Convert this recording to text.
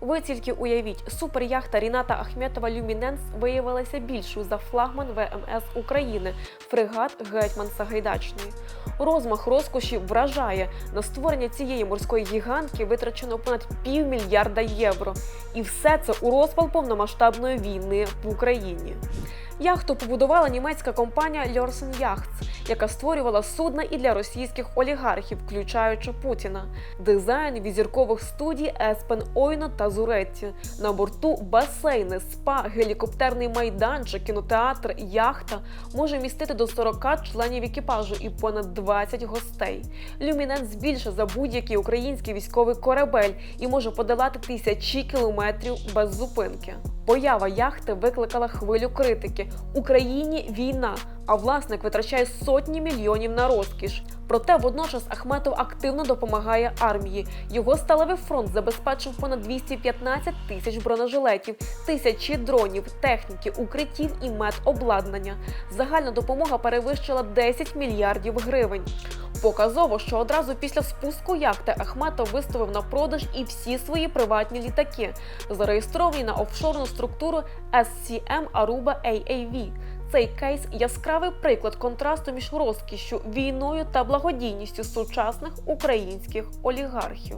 Ви тільки уявіть, суперяхта Ріната Ахметова Люміненс виявилася більшою за флагман ВМС України, фрегат Гетьман Сагайдачний. Розмах розкоші вражає. На створення цієї морської гігантки витрачено понад півмільярда євро. І все це у розпал повномасштабної війни в Україні. Яхту побудувала німецька компанія Льорсен Yachts, яка створювала судна і для російських олігархів, включаючи Путіна. Дизайн від зіркових студій Еспен Ойно та Зуретті. На борту басейни, спа, гелікоптерний майданчик, кінотеатр, яхта може містити до 40 членів екіпажу і понад 20 гостей. Люміненс більше за будь-який український військовий корабель і може подолати тисячі кілометрів без зупинки. Поява яхти викликала хвилю критики. Україні війна, а власник витрачає сотні мільйонів на розкіш. Проте водночас Ахметов активно допомагає армії. Його сталевий фронт забезпечив понад 215 тисяч бронежилетів, тисячі дронів, техніки, укриттів і медобладнання. Загальна допомога перевищила 10 мільярдів гривень. Показово, що одразу після спуску яхти Ахметов виставив на продаж і всі свої приватні літаки, зареєстровані на офшорну структуру SCM Aruba AAV. Цей кейс яскравий приклад контрасту між розкішю, війною та благодійністю сучасних українських олігархів.